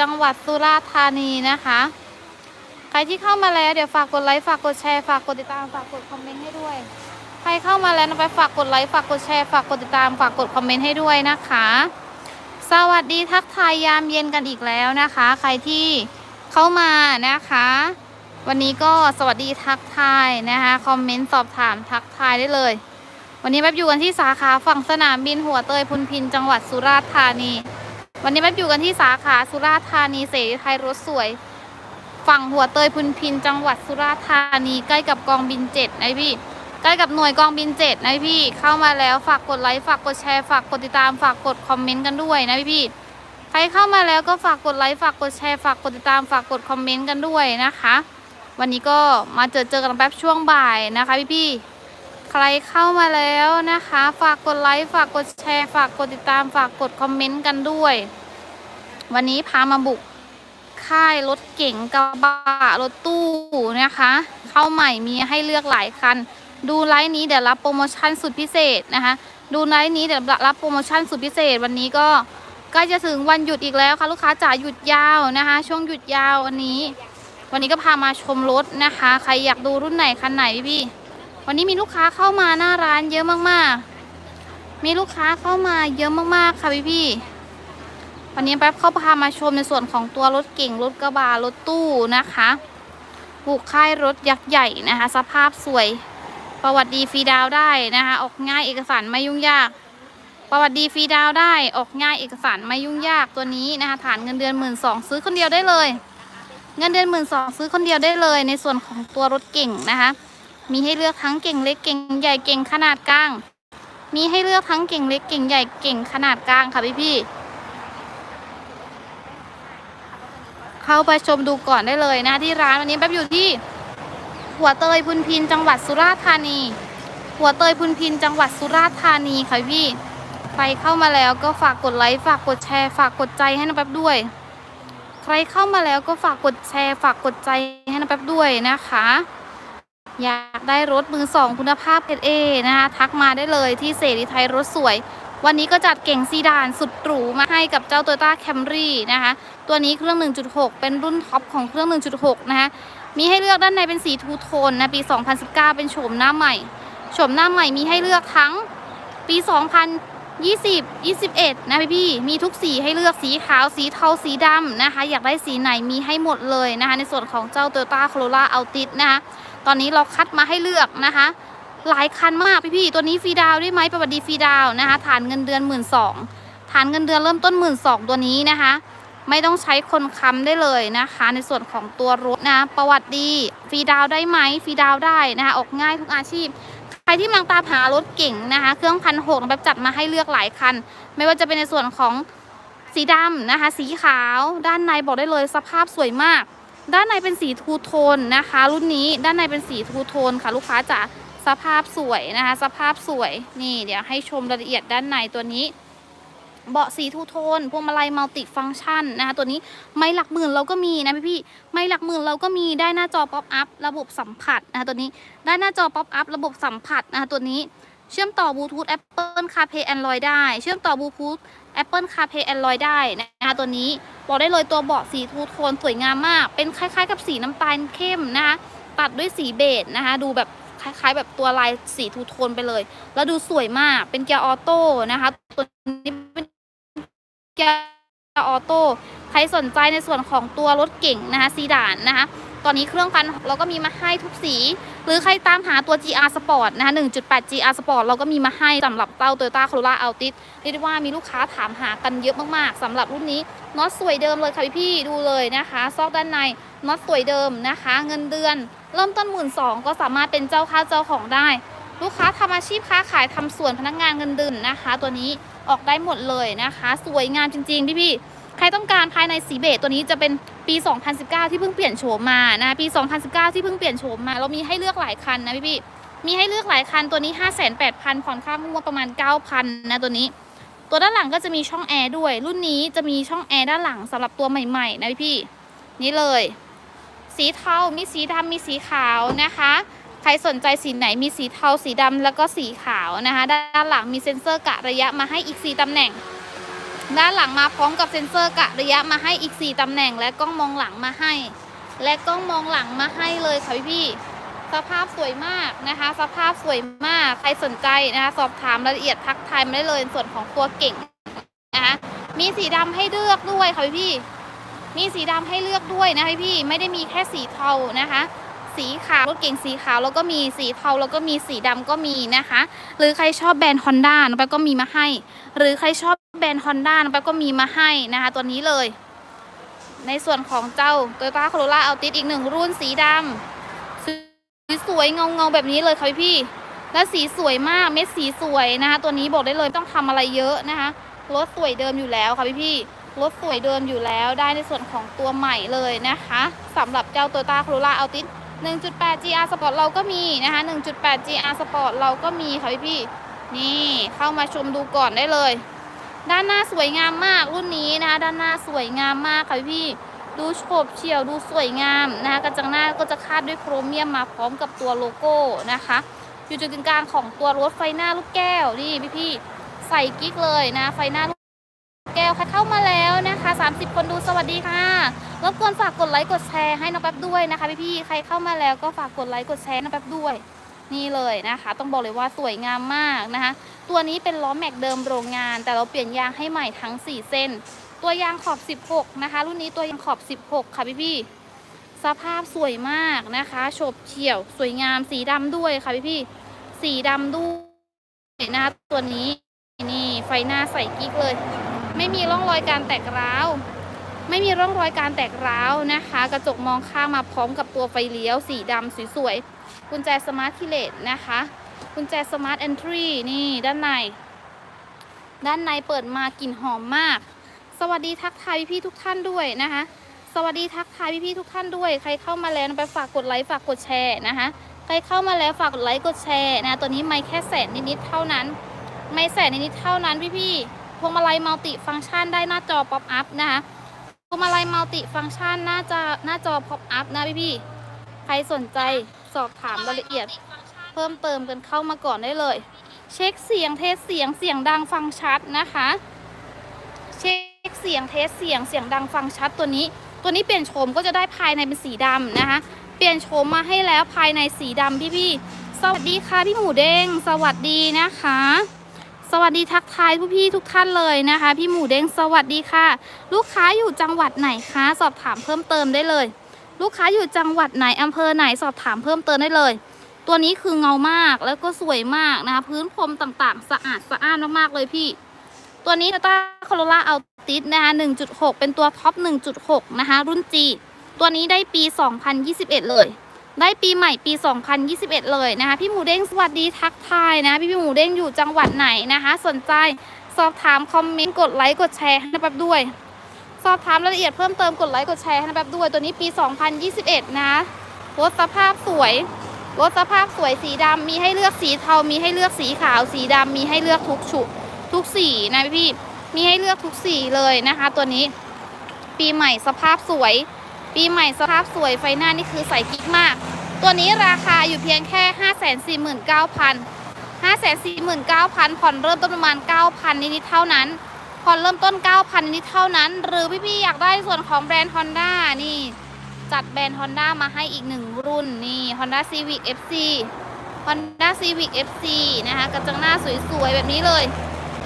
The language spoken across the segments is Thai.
จังหวัดสุราษฎร์ธานีนะคะ ใครที่เข้ามาแล้วเดี๋ยวฝากกดไลค์ฝากกดแชร์ฝากกดติดตามฝากกดคอมเมนต์ให้ด้วย ใครเข้ามาแล้วนะไปฝากกดไลค์ฝากกดแชร์ฝากกดติดตามฝากกดคอมเมนต์ให้ด้วยนะคะ สวัสดีทักทายยามเย็นกันอีกแล้วนะคะ ใครที่เข้ามานะคะ วันนี้ก็สวัสดีทักทายนะคะคอมเมนต์สอบถามทักทายได้เลย วันนี้แป๊บอยู่กันที่สาขาฝั่งสนามบินหัวเตยพุนพินจังหวัดสุราษฎร์ธานี วันนี้แป๊บอยู่กันที่สาขาสุราษฎร์ธานีเสรีไทยรถสวย ฝั่งหัวเตยพุนพินจังหวัดสุราษฎร์ธานีใกล้กับกองบินเจ็ดนะพี่ใกล้กับหน่วยกองบินเจ็ดนะพี่เข้ามาแล้วฝากกดไลค์ฝากกดแชร์ฝากกดติดตามฝากกดคอมเมนต์กันด้วยนะพี่พี่ใครเข้ามาแล้วก็ฝากกดไลค์ฝากกดแชร์ฝากกดติดตามฝากกดคอมเมนต์กันด้วยนะคะ วันนี้ก็มาเจอเจอกันแป๊บช่วงบ่ายนะคะพี่พี่ ใครเข้ามาแล้วนะคะ ฝากกดไลค์ฝากกดแชร์ ฝากกดติดตามฝากกดคอมเมนต์กันด้วย วันนี้พามาบุกค่ายรถเก๋งกระบะรถตู้นะคะ เข้าใหม่มีให้เลือกหลายคัน ดูไลฟ์นี้เดี๋ยวรับโปรโมชั่นสุดพิเศษนะคะ ดูไลฟ์นี้เดี๋ยวรับโปรโมชั่นสุดพิเศษ วันนี้ก็ใกล้จะถึงวันหยุดอีกแล้วค่ะลูกค้าจ๋าหยุดยาวนะคะ ช่วงหยุดยาววันนี้ วันนี้ก็พามาชมรถนะคะ ใครอยากดูรุ่นไหนคันไหนพี่ วันนี้มีลูกค้าเข้ามาหน้าร้านเยอะมากๆ มีลูกค้าเข้ามาเยอะมากๆ ค่ะพี่พี่วันนี้แป๊บเข้าพามาชมในส่วนของตัวรถเก่งรถกระบะรถตู้นะคะบุกค่ายรถยักษ์ใหญ่นะคะ สภาพสวย ประวัติดีฟรีดาวได้นะคะ ออกง่ายเอกสารไม่ยุ่งยาก ประวัติดีฟรีดาวได้ออกง่ายเอกสารไม่ยุ่งยากตัวนี้นะคะฐานเงินเดือนหมื่นสองซื้อคนเดียวได้เลย เงินเดือนหมื่นสองซื้อคนเดียวได้เลย ในส่วนของตัวรถเก่งนะคะ มีให้เลือกทั้งเก่งเล็กเก่งใหญ่เก่งขนาดกลาง มีให้เลือกทั้งเก่งเล็กเก่งใหญ่เก่งขนาดกลางค่ะพี่พี่เข้าไปชมดูก่อนได้เลยนะที่ร้านวันนี้แป๊บอยู่ที่ หัวเตยพุนพินจังหวัดสุราษฎร์ธานี หัวเตยพุนพินจังหวัดสุราษฎร์ธานีค่ะพี่ใครเข้ามาแล้วก็ฝากกดไลค์ฝากกดแชร์ ฝากกดใจให้น้องแป๊บด้วย ใครเข้ามาแล้วก็ฝากกดแชร์ ฝากกดใจให้น้องแป๊บด้วยนะคะ อยากได้รถมือสองคุณภาพเอนะคะ ทักมาได้เลยที่เสรีไทยรถสวย วันนี้ก็จัดเก่งซีดานสุดหรูมาให้กับเจ้า Toyota Camry นะคะ ตัวนี้เครื่อง 1.6 เป็นรุ่นท็อปของเครื่อง 1.6 นะคะ มีให้เลือกด้านในเป็นสีทูโทนนะปี 2019 เป็นโฉมหน้าใหม่โฉมหน้าใหม่มีให้เลือกทั้งปี 2020 21 นะพี่พี่มีทุกสีให้เลือกสีขาวสีเทาสีดำนะคะ อยากได้สีไหนมีให้หมดเลยนะคะ ในส่วนของเจ้า Toyota Corolla Altis นะคะ ตอนนี้เราคัดมาให้เลือกนะคะ หลายคันมากพี่พี่ๆตัวนี้ฟรีดาวได้ไหมประวัติดีฟรีดาวนะคะ ฐานเงินเดือนหมื่นสองฐานเงินเดือนเริ่มต้นหมื่นสองตัวนี้นะคะ ไม่ต้องใช้คนค้ำได้เลยนะคะ ในส่วนของตัวรถนะ ประวัติดีฟรีดาวได้ไหมฟรีดาวได้นะคะออกง่ายทุกอาชีพใครที่กำลังตามหารถเก่งนะคะ เครื่องพันหกแบบจัดมาให้เลือกหลายคัน ไม่ว่าจะเป็นในส่วนของสีดำนะคะ สีขาว ด้านในบอกได้เลยสภาพสวยมาก ด้านในเป็นสีทูโทนนะคะ รุ่นนี้ด้านในเป็นสีทูโทนค่ะ ลูกค้าจ๋าสภาพสวยนะคะ สภาพสวยนี่เดี๋ยวให้ชมรายละเอียดด้านในตัวนี้ เบาะสีทูโทนพวงมาลัยมัลติฟังก์ชันนะคะตัวนี้ไม่หลักหมื่นเราก็มีนะพี่พี่ๆไม่หลักหมื่นเราก็มีได้หน้าจอป๊อปอัพระบบสัมผัสนะคะตัวนี้ได้หน้าจอป๊อปอัพระบบสัมผัสนะคะตัวนี้เชื่อมต่อบลูทูธ Apple CarPlay Android ได้ เชื่อมต่อบลูทูธ Apple CarPlay Android ได้นะ คะตัวนี้บอกได้เลยตัวเบาะสีทูโทนสวยงามมาก เป็นคล้าย ๆ กับสีน้ำตาลเข้มนะคะ ตัดด้วยสีเบจนะคะ ดูแบบคล้ายๆ แบบตัวลายสีทูโทนไปเลย แล้วดูสวยมาก เป็นเกียร์ออโต้นะคะ ตัวนี้เป็นเกียร์ออโต้ ใครสนใจในส่วนของตัวรถเก่งนะคะซีดานนะคะ ตอนนี้เครื่องพันเราก็มีมาให้ทุกสี หรือใครตามหาตัว GR Sport นะคะ1.8 GR Sport เราก็มีมาให้สำหรับเต้า Toyota Corolla Altis เรียกได้ว่ามีลูกค้าถามหากันเยอะมากๆสำหรับรุ่นนี้น็อตสวยเดิมเลยค่ะพี่ๆดูเลยนะคะซอกด้านในน็อตสวยเดิมนะคะ เงินเดือน เริ่มต้นหมื่นสองก็สามารถเป็นเจ้าค่าเจ้าของได้ ลูกค้าทำอาชีพค้าขายทำสวนพนักงานเงินเดือนนะคะ ตัวนี้ออกได้หมดเลยนะคะ สวยงามจริงๆพี่พี่ๆ ใครต้องการภายในสีเบจตัวนี้จะเป็นปี 2019 ที่เพิ่งเปลี่ยนโฉมมานะปี 2019 ที่เพิ่งเปลี่ยนโฉมมา เรามีให้เลือกหลายคันนะพี่พี่มีให้เลือกหลายคันตัวนี้ 58,000ผ่อนค่างวดประมาณ 9,000นะตัวนี้ ตัวด้านหลังก็จะมีช่องแอร์ด้วย รุ่นนี้จะมีช่องแอร์ด้านหลังสำหรับตัวใหม่ๆ นะพี่พี่นี่เลย สีเทา มีสีดำมีสีขาวนะคะ ใครสนใจสีไหนมีสีเทาสีดำแล้วก็สีขาวนะคะ ด้านหลังมีเซ็นเซอร์กะระยะมาให้อีก 4ตำแหน่ง ด้านหลังมาพร้อมกับเซ็นเซอร์กะระยะมาให้อีก 4ตำแหน่งและกล้องมองหลังมาให้ และกล้องมองหลังมาให้เลยค่ะพี่พี่สภาพสวยมากนะคะ สภาพสวยมากใครสนใจนะคะ สอบถามรายละเอียดทักทายมาได้เลยส่วนของตัวเก่งนะคะมีสีดำให้เลือกด้วยค่ะพี่พี่มีสีดำให้เลือกด้วยนะคะพี่พี่ไม่ได้มีแค่สีเทานะคะ สีขาวรถเก่งสีขาวแล้วก็มีสีเทาแล้วก็มีสีดำก็มีนะคะ หรือใครชอบแบรนด์ฮอนด้าน้องแป๊บก็มีมาให้ หรือใครชอบแบรนด์ฮอนด้าน้องแป๊บก็มีมาให้นะคะ ตัวนี้เลย ในส่วนของเจ้า Toyota Corolla Altis อีกหนึ่งรุ่นสีดำสีสวยเงาเงาแบบนี้เลยค่ะพี่ และสีสวยมากเม็ดสีสวยนะคะ ตัวนี้บอกได้เลยไม่ต้องทำอะไรเยอะนะคะรถสวยเดิมอยู่แล้วค่ะพี่ๆรถสวยเดิมอยู่แล้วได้ในส่วนของตัวใหม่เลยนะคะสำหรับเจ้า Toyota Corolla Altis 1.8 GR Sport เราก็มีนะคะ1.8 GR Sport เราก็มีค่ะพี่พี่นี่เข้ามาชมดูก่อนได้เลย ด้านหน้าสวยงามมากรุ่นนี้นะคะด้านหน้าสวยงามมากค่ะพี่พี่ดูโฉบเฉี่ยวดูสวยงามนะคะกระจังหน้าก็จะคาดด้วยโครเมียมมาพร้อมกับตัวโลโก้นะคะ อยู่จุดกึ่งกลางของตัวรถไฟหน้าลูกแก้วนี่พี่พี่ใส่กิ๊กเลยนะไฟหน้า กแก้วใครเข้ามาแล้วนะคะ 30 คนดูสวัสดีค่ะรบกวนฝากกดไลค์กดแชร์ให้น้องแป๊บด้วยนะคะพี่พี่ๆใครเข้ามาแล้วก็ฝากกดไลค์กดแชร์น้องแป๊บด้วย นี่เลยนะคะ ต้องบอกเลยว่าสวยงามมากนะคะ ตัวนี้เป็นล้อแม็กเดิมโรงงาน แต่เราเปลี่ยนยางให้ใหม่ทั้ง 4 เส้น ตัวยางขอบ 16 นะคะ รุ่นนี้ตัวยางขอบ 16 ค่ะพี่พี่ๆสภาพสวยมากนะคะโฉบเฉี่ยว สวยงามสีดำด้วยค่ะพี่พี่ๆสีดำด้วยนะคะตัวนี้นี่ไฟหน้าใส่กิ๊กเลย ไม่มีร่องรอยการแตกร้าว ไม่มีร่องรอยการแตกร้าวนะคะ กระจกมองข้างมาพร้อมกับตัวไฟเลี้ยวสีดำสวยๆกุญแจสมาร์ทคีเลตนะคะกุญแจสมาร์ทเอนทรีนี่ด้านใน ด้านในเปิดมากลิ่นหอมมาก สวัสดีทักทายพี่ๆทุกท่านด้วยนะคะ สวัสดีทักทายพี่ๆทุกท่านด้วย ใครเข้ามาแล้วไปฝากกดไลค์ฝากกดแชร์นะคะใครเข้ามาแล้วฝากกดไลค์กดแชร์นะตัวนี้ไม่แค่แสนนิดๆเท่านั้น ไม่แสนนิดๆเท่านั้นพี่ๆ พวงมาลัยมัลติฟังก์ชันได้หน้าจอป๊อปอัพนะคะพวงมาลัยมัลติฟังก์ชันหน้าจอหน้าจอพ็อปอัพนะพี่พี่ใครสนใจสอบถามรายละเอียด เพิ่มเติมกันเข้ามาก่อนได้เลย เช็คเสียงเทสเสียงเสียงดังฟังชัดนะคะ เช็คเสียงเทสเสียงเสียงดังฟังชัดตัวนี้ ตัวนี้เปลี่ยนโฉมก็จะได้ภายในเป็นสีดำนะคะ เปลี่ยนโฉมมาให้แล้วภายในสีดำพี่พี่สวัสดีค่ะพี่หมูเด้งสวัสดีนะคะ สวัสดีทักทายผู้พี่ทุกท่านเลยนะคะ พี่หมูเด้งสวัสดีค่ะ ลูกค้าอยู่จังหวัดไหนคะสอบถามเพิ่มเติมได้เลย ลูกค้าอยู่จังหวัดไหนอำเภอไหนสอบถามเพิ่มเติมได้เลย ตัวนี้คือเงามากแล้วก็สวยมากนะคะพื้นพรมต่างๆ สะอาดสะอ้านมากๆเลยพี่ ตัวนี้ Toyota Corolla Altis นะคะ1.6 เป็นตัวท็อป 1.6 นะคะรุ่น G ตัวนี้ได้ปี 2021 เลย ได้ปีใหม่ปี 2021 เลยนะคะ พี่หมูเด้งสวัสดีทักทายนะ พี่พี่หมูเด้งอยู่จังหวัดไหนนะคะ สนใจสอบถามคอมเมนต์กดไลค์กดแชร์ให้นะแป๊บด้วย สอบถามรายละเอียดเพิ่มเติมกดไลค์กดแชร์ให้นะแป๊บด้วยตัวนี้ปี 2021 นะรถสภาพสวยรถสภาพสวยสีดำมีให้เลือกสีเทา มีให้เลือกสีขาว สีดำมีให้เลือกทุกชุทุกสีนะพี่ มีให้เลือกทุกสีเลยนะคะ ตัวนี้ ปีใหม่สภาพสวย ปีใหม่สภาพสวยไฟหน้านี่คือใส่กิ๊กมาก ตัวนี้ราคาอยู่เพียงแค่ 549,000 549,000 ผ่อนเริ่มต้นประมาณ 9,000 นิดๆเท่านั้น ผ่อนเริ่มต้น 9,000 นิดๆเท่านั้น หรือพี่ๆ อยากได้ส่วนของแบรนด์ Honda นี่ จัดแบรนด์ Honda มาให้อีกหนึ่งรุ่นนี่ Honda Civic FC Honda Civic FC นะคะกระจังหน้าสวยๆ แบบนี้เลย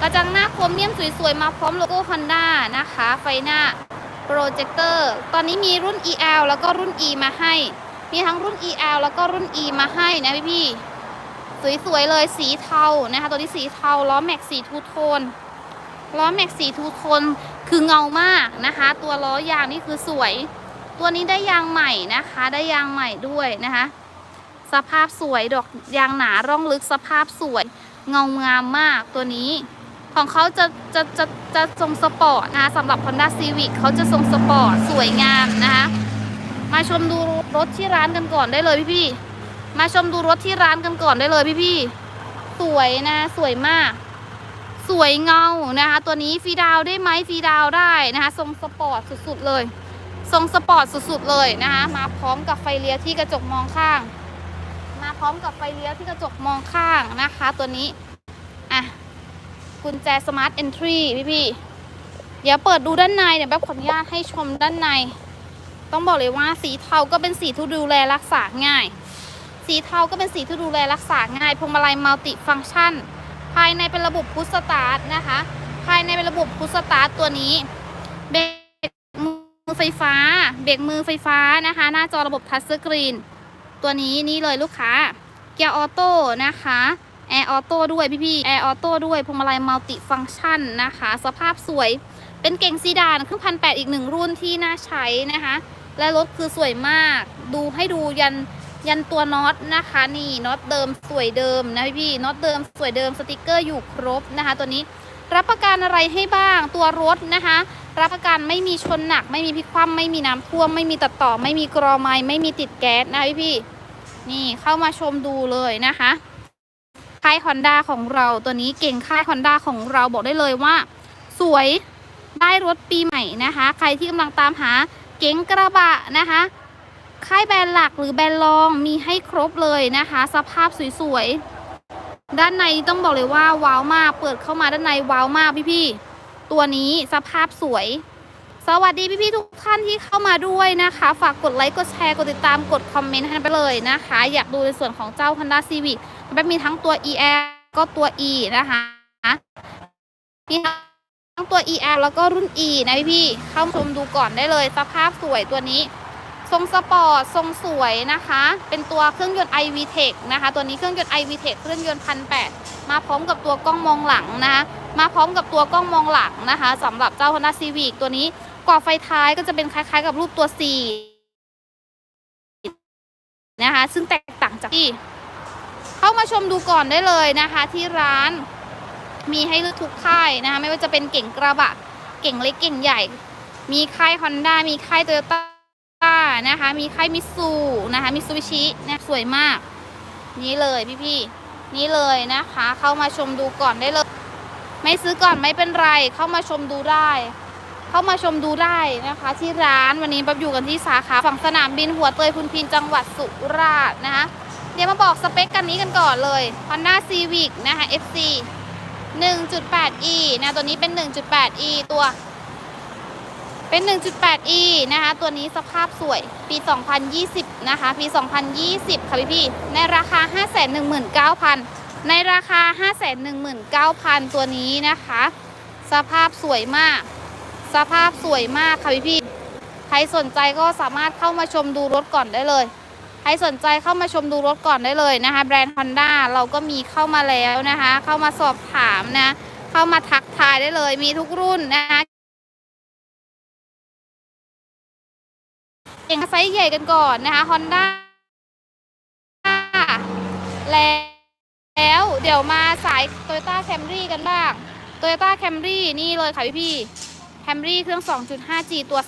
กระจังหน้าโครเมียมสวยๆ มาพร้อมโลโก้ Honda นะคะ ไฟหน้า โปรเจคเตอร์ ตอนนี้มีรุ่น EL แล้วก็รุ่น E มาให้ มีทั้งรุ่น EL แล้วก็รุ่น E มาให้นะพี่ๆสวยๆเลยสีเทานะคะตัวนี้สีเทาล้อแม็กสีทูโทนล้อแม็กสีทูโทนคือเงามากนะคะ ตัวล้อยางนี่คือสวย ตัวนี้ได้ยางใหม่นะคะ ได้ยางใหม่ด้วยนะคะ สภาพสวยดอกยางหนาร่องลึกสภาพสวย เงางามมากตัวนี้ ของเขาจะจะจะจะทรงสปอร์ตนะคะสำหรับ Honda Civic เขาจะทรงสปอร์ตสวยงามนะคะมาชมดูรถที่ร้านกันก่อนได้เลยพี่ๆมาชมดูรถที่ร้านกันก่อนได้เลยพี่ๆสวยนะสวยมาก สวยเงานะคะ ตัวนี้ฟีดาวได้ไหมฟีดาวได้นะคะ ทรงสปอร์ตสุดๆเลยทรงสปอร์ตสุดๆเลยนะคะ มาพร้อมกับไฟเลี้ยวที่กระจกมองข้าง มาพร้อมกับไฟเลี้ยวที่กระจกมองข้างนะคะ ตัวนี้อะ กุญแจสมาร์ทเอนทรีพี่พี่เดี๋ยวเปิดดูด้านในเดี๋ยวแบบขออนุญาตให้ชมด้านใน ต้องบอกเลยว่าสีเทาก็เป็นสีที่ดูแลรักษาง่าย สีเทาก็เป็นสีที่ดูแลรักษาง่ายพวงมาลัยมัลติฟังก์ชัน ภายในเป็นระบบพุชสตาร์ทนะคะ ภายในเป็นระบบพุชสตาร์ทตัวนี้เบรกมือไฟฟ้า เบรกมือไฟฟ้านะคะ หน้าจอระบบทัชสกรีน ตัวนี้นี่เลยลูกค้า เกียร์ออโต้นะคะ แอร์ออโต้ด้วยพี่ๆแอร์ออโต้ด้วยพวงมาลัยมัลติฟังก์ชันนะคะ สภาพสวยเป็นเก่งซีดานเครื่องพันแปดอีกหนึ่งรุ่นที่น่าใช้นะคะ และรถคือสวยมาก ดูให้ดูยันยันตัวน็อตนะคะนี่น็อตเดิมสวยเดิมนะพี่ๆน็อตเดิมสวยเดิมสติกเกอร์อยู่ครบนะคะ ตัวนี้รับประกันอะไรให้บ้างตัวรถนะคะ รับประกันไม่มีชนหนัก ไม่มีพิกคว่ำไม่มีน้ำท่วม ไม่มีตัดต่อ ไม่มีกรอไม้ไม่มีติดแก๊สนะพี่ๆนี่เข้ามาชมดูเลยนะคะ ค่ายฮอนด้าของเราตัวนี้เก่งค่ายฮอนด้าของเราบอกได้เลยว่า สวยได้รถปีใหม่นะคะ ใครที่กำลังตามหาเก๋งกระบะนะคะ ค่ายแบรนด์หลักหรือแบรนด์รองมีให้ครบเลยนะคะ สภาพสวยๆ ด้านในต้องบอกเลยว่าว้าวมากเปิดเข้ามาด้านในว้าวมากพี่ๆ ตัวนี้สภาพสวย สวัสดีพี่ๆทุกท่านที่เข้ามาด้วยนะคะ ฝากกดไลค์กดแชร์กดติดตามกดคอมเมนต์ให้ไปเลยนะคะ อยากดูในส่วนของเจ้า Honda Civic แบบมีทั้งตัว ER ก็ตัว E นะคะมีทั้งตัว ER แล้วก็รุ่น E นะพี่ๆเข้าชมดูก่อนได้เลย สภาพสวยตัวนี้ ทรงสปอร์ตทรงสวยนะคะ เป็นตัวเครื่องยนต์ iVTEC นะคะ ตัวนี้เครื่องยนต์ iVTEC เครื่องยนต์พันแมาพร้อมกับตัวกล้องมองหลังนะคะ มาพร้อมกับตัวกล้องมองหลังนะคะสำหรับเจ้า Honda Civic ตัวนี้กรอบไฟท้ายก็จะเป็นคล้ายๆ กับรูปตัว C นะคะ ซึ่งแตกต่างจากที่ เข้ามาชมดูก่อนได้เลยนะคะ ที่ร้านมีให้เลือกทุกค่ายนะคะ ไม่ว่าจะเป็นเก่งกระบะ เก่งเล็กเก่งใหญ่ มีค่าย Honda มีค่าย Toyota นะคะ มีค่ายมิตซูนะคะมิตซูบิชินะสวยมาก นี่เลยพี่ๆนี่เลยนะคะ เข้ามาชมดูก่อนได้เลย ไม่ซื้อก่อนไม่เป็นไร เข้ามาชมดูได้เข้ามาชมดูได้นะคะ ที่ร้านวันนี้ปั๊บอยู่กันที่สาขาฝั่งสนามบินหัวเตยพุนพินจังหวัดสุราษฎร์นะคะ เดี๋ยวมาบอกสเปคกันนี้กันก่อนเลย Honda Civic นะคะ FC 1.8e นะตัวนี้เป็น 1.8e ตัว เป็น 1.8e นะคะตัวนี้สภาพสวยปี 2020 นะคะ ปี 2020 ค่ะพี่พี่ในราคา 519,000 ในราคา 519,000 ตัวนี้นะคะ สภาพสวยมาก สภาพสวยมากค่ะพี่พี่ใครสนใจก็สามารถเข้ามาชมดูรถก่อนได้เลย ใครสนใจเข้ามาชมดูรถก่อนได้เลยนะคะ แบรนด์ Honda เราก็มีเข้ามาแล้วนะคะ เข้ามาสอบถามนะ เข้ามาทักทายได้เลยมีทุกรุ่นนะคะเก่งไซส์ใหญ่กันก่อนนะคะ Honda แล้วเดี๋ยวมาสาย Toyota Camry กันบ้าง Toyota Camry นี่เลยค่ะพี่พี่ๆ Camry เครื่อง 2.5G ตัว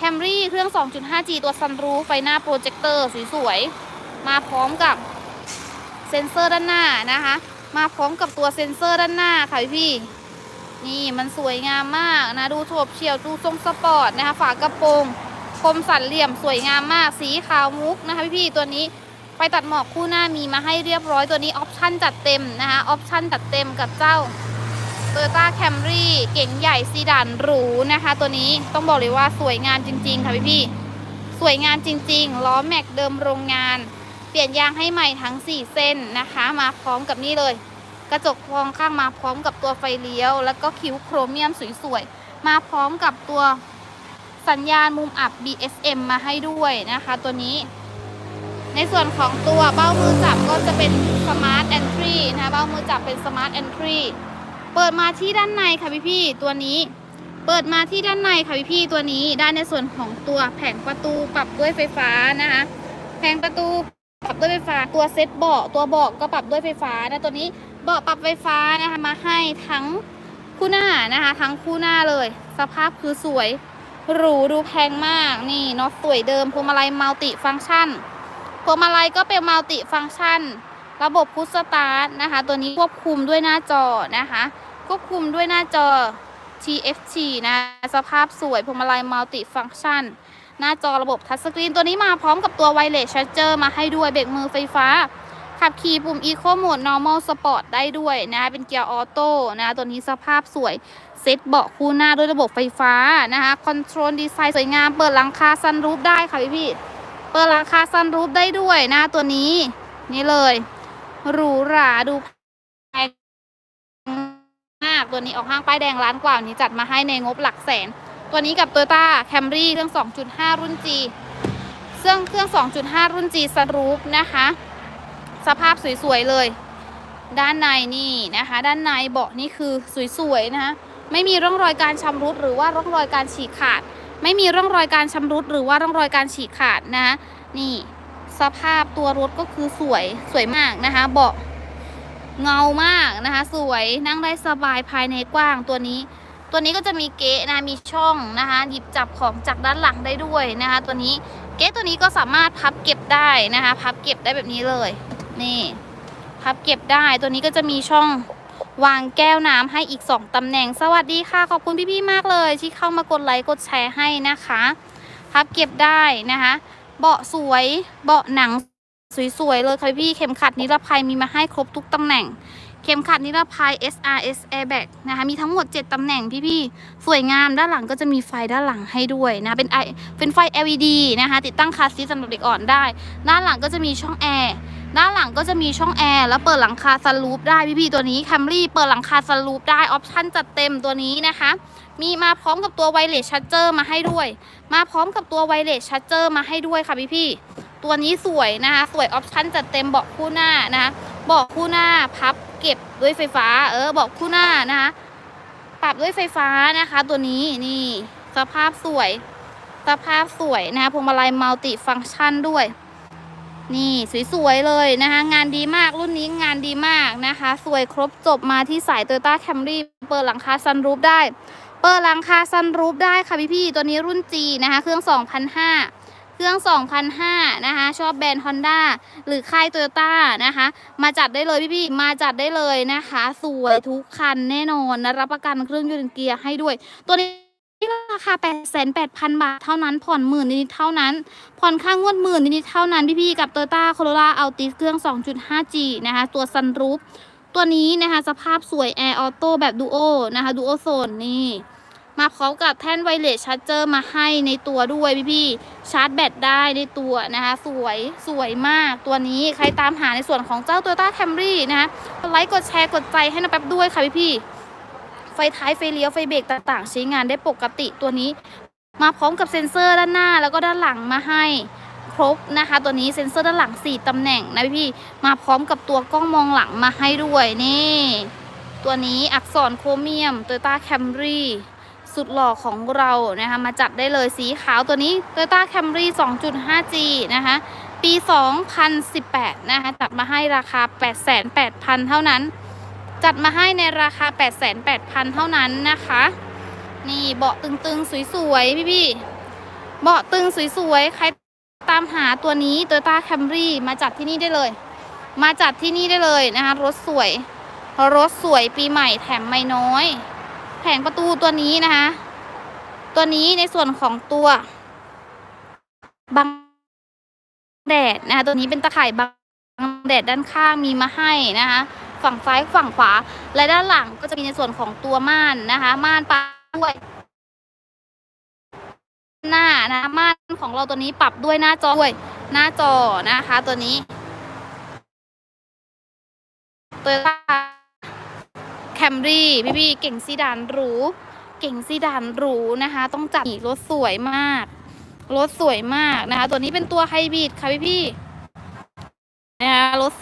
Sunroof Camry เครื่อง 2.5G ตัว Sunroof ไฟหน้าโปรเจคเตอร์สวยๆมาพร้อมกับเซ็นเซอร์ด้านหน้านะคะ มาพร้อมกับตัวเซ็นเซอร์ด้านหน้าค่ะพี่ นี่มันสวยงามมากนะ ดูโฉบเฉี่ยว ดูทรงสปอร์ตนะคะ ฝากระโปรงคมสันเหลี่ยมสวยงามมาก สีขาวมุกนะคะพี่ๆตัวนี้ไฟตัดหมอกคู่หน้ามีมาให้เรียบร้อยตัวนี้ออปชั่นจัดเต็มนะคะออปชั่นจัดเต็มกับเจ้า Toyota Camry เก๋งใหญ่ซีดานหรูนะคะ ตัวนี้ต้องบอกเลยว่าสวยงามจริง ๆ ค่ะพี่ๆสวยงามจริง ๆ ล้อแม็กเดิมโรงงาน เปลี่ยนยางให้ใหม่ทั้ง 4 เส้นนะคะ มาพร้อมกับนี่เลย กระจกมองข้างมาพร้อมกับตัวไฟเลี้ยว แล้วก็คิ้วโครเมียมสวยๆ มาพร้อมกับตัวสัญญาณมุมอับ BSM มาให้ด้วยนะคะ ตัวนี้ ในส่วนของตัวเบ้ามือจับก็จะเป็น Smart Entry นะคะเบ้ามือจับเป็น Smart Entry เปิดมาที่ด้านในค่ะพี่พี่ตัวนี้ เปิดมาที่ด้านในค่ะพี่พี่ตัวนี้ได้ในส่วนของตัวแผงประตูปรับด้วยไฟฟ้านะคะแผงประตูปรับด้วยไฟฟ้าตัวเซ็ตเบาะตัวเบาะก็ปรับด้วยไฟฟ้านะตัวนี้เบาะปรับไฟฟ้านะคะมาให้ทั้งคู่หน้านะคะทั้งคู่หน้าเลย สภาพคือสวยหรูดูแพงมากนี่น็อตสวยเดิมพวงมาลัยมัลติฟังก์ชันพวงมาลัยก็เป็นมัลติฟังก์ชัน ระบบพุชสตาร์ทนะคะ ตัวนี้ควบคุมด้วยหน้าจอนะคะ ควบคุมด้วยหน้าจอ TFT นะสภาพสวยพวงมาลัยมัลติฟังก์ชัน หน้าจอระบบทัชสกรีนตัวนี้มาพร้อมกับตัวไวเลสชาร์เจอร์มาให้ด้วยเบรกมือไฟฟ้า ขับขี่ปุ่ม Eco Mode Normal Sport ได้ด้วยนะคะเป็นเกียร์ออโต้นะ ตัวนี้สภาพสวยเซ็ตเบาะคู่หน้าด้วยระบบไฟฟ้านะคะคอนโทรลดีไซน์สวยงาม เปิดหลังคาซันรูฟได้ค่ะพี่พี่ๆเปิดหลังคาซันรูฟได้ด้วยนะคะตัวนี้นี่เลย หรูหราดูแพงมากตัวนี้ออกห้างป้ายแดงล้านกว่านี้จัดมาให้ในงบหลักแสน ตัวนี้กับ Toyota Camry เครื่อง 2.5 รุ่น G เครื่องเครื่อง 2.5 รุ่น G สรูปนะคะ สภาพสวยๆเลย ด้านในนี่นะคะ ด้านในเบาะนี่คือสวยๆนะคะไม่มีร่องรอยการชำรุดหรือว่าร่องรอยการฉีกขาด ไม่มีร่องรอยการชำรุดหรือว่าร่องรอยการฉีกขาดนะะนี่ สภาพตัวรถก็คือสวยสวยมากนะคะ เบาะเงามากนะคะ สวยนั่งได้สบายภายในกว้างตัวนี้ ตัวนี้ก็จะมีเก๊ะนะมีช่องนะคะ หยิบจับของจากด้านหลังได้ด้วยนะคะ ตัวนี้เก๊ะตัวนี้ก็สามารถพับเก็บได้นะคะ พับเก็บได้แบบนี้เลย นี่พับเก็บได้ตัวนี้ก็จะมีช่องวางแก้วน้ำให้อีก 2ตำแหน่ง สวัสดีค่ะ ขอบคุณพี่ๆมากเลย ที่เข้ามากดไลค์กดแชร์ให้นะคะ พับเก็บได้นะคะ เบาะสวย เบาะหนังสวยๆเลยค่ะพี่เข็มขัดนิรภัยมีมาให้ครบทุกตำแหน่ง เข็มขัดนิรภัย SRS Airbag นะคะมีทั้งหมด 7ตำแหน่งพี่ๆสวยงามด้านหลังก็จะมีไฟด้านหลังให้ด้วยนะเป็นไอเป็นไฟ LED นะคะติดตั้งคาซีทสำหรับเด็กอ่อนได้ ด้านหลังก็จะมีช่องแอร์ด้านหลังก็จะมีช่องแอร์แล้วเปิดหลังคาซันรูฟได้พี่ๆตัวนี้ Camry เปิดหลังคาซันรูฟได้ออปชั่นจัดเต็มตัวนี้นะคะ มีมาพร้อมกับตัวไวเลสชัตเจอร์มาให้ด้วย มาพร้อมกับตัวไวเลสชัตเจอร์มาให้ด้วยค่ะพี่ๆตัวนี้สวยนะคะสวยออปชั่นจัดเต็มเบาะคู่หน้านะคะเบาะคู่หน้าพับเก็บด้วยไฟฟ้า เออเบาะคู่หน้านะคะปรับด้วยไฟฟ้านะคะ ตัวนี้นี่สภาพสวย สภาพสวยนะคะพวงมาลัยมัลติฟังก์ชันด้วย นี่สวยๆเลยนะคะงานดีมากรุ่นนี้งานดีมากนะคะ สวยครบจบมาที่สาย Toyota Camry เปิดหลังคาซันรูฟได้ เปิดหลังคาซันรูฟได้ค่ะพี่ๆตัวนี้รุ่น G นะคะ เครื่อง2,500เครื่อง2,500นะคะ ชอบแบรนด์ Honda หรือค่าย Toyota นะคะ มาจัดได้เลยพี่ๆมาจัดได้เลยนะคะ สวยทุกคันแน่นอนนะรับประกันเครื่องยนต์เกียร์ให้ด้วย ตัวนี้ราคา 8 8 0 0 0 บาท เท่านั้น ผ่อนหมื่นนิดเท่านั้น ผ่อนค่างวดหมื่นนิดเท่านั้น พี่ๆ กับ Toyota Corolla Altis เครื่อง 2.5G นะคะ ตัว Sunroof ตัวนี้นะคะ สภาพสวย Air Auto แบบ Duo นะคะ Duo Zone นี่ มาพร้อมกับแท่นไวเลสชาร์จเจอร์มาให้ในตัวด้วยพี่ๆชาร์จแบตได้ในตัวนะคะสวยสวยมากตัวนี้ใครตามหาในส่วนของเจ้า Toyota Camry นะคะไลค์กดแชร์กดใจให้นะแป๊บด้วยค่ะพี่ๆไฟท้ายไฟเลี้ยวไฟเบรกต่างๆ ใช้งานได้ปกติตัวนี้ มาพร้อมกับเซ็นเซอร์ด้านหน้าแล้วก็ด้านหลังมาให้ครบนะคะ ตัวนี้เซ็นเซอร์ด้านหลัง 4ตำแหน่งนะพี่ๆมาพร้อมกับตัวกล้องมองหลังมาให้ด้วยนี่ ตัวนี้อักษรโครเมียม Toyota Camry สุดหล่อของเรานะคะมาจับได้เลยสีขาวตัวนี้ Toyota Camry 2.5G นะคะปี 2018 นะคะจัดมาให้ราคา 88,000 เท่านั้น จัดมาให้ในราคา 88,000 เท่านั้นนะคะ นี่เบาะตึงๆ สวยๆ พี่ๆเบาะตึงสวยๆ ใครตามหาตัวนี้ Toyota Camry มาจัดที่นี่ได้เลย มาจัดที่นี่ได้เลยนะคะรถสวย รถสวยปีใหม่แถมไม่น้อย แผงประตูตัวนี้นะคะ ตัวนี้ในส่วนของตัวบังแดดนะคะตัวนี้เป็นตะข่ายบังแดดด้านข้างมีมาให้นะคะ ฝั่งซ้ายฝั่งขวา และด้านหลังก็จะมีในส่วนของตัวม่านนะคะ ม่านปาด้วยหน้านะม่านของเราตัวนี้ปรับด้วยหน้าจอด้วยหน้าจอนะคะ ตัวนี้ตัว แคมรี่พี่พี่เก่งซีดานหรูเก่งซีดานหรูนะคะ ต้องจัดรถสวยมาก รถสวยมากนะคะ ตัวนี้เป็นตัวไฮบริดค่ะพี่พี่นะคะรถ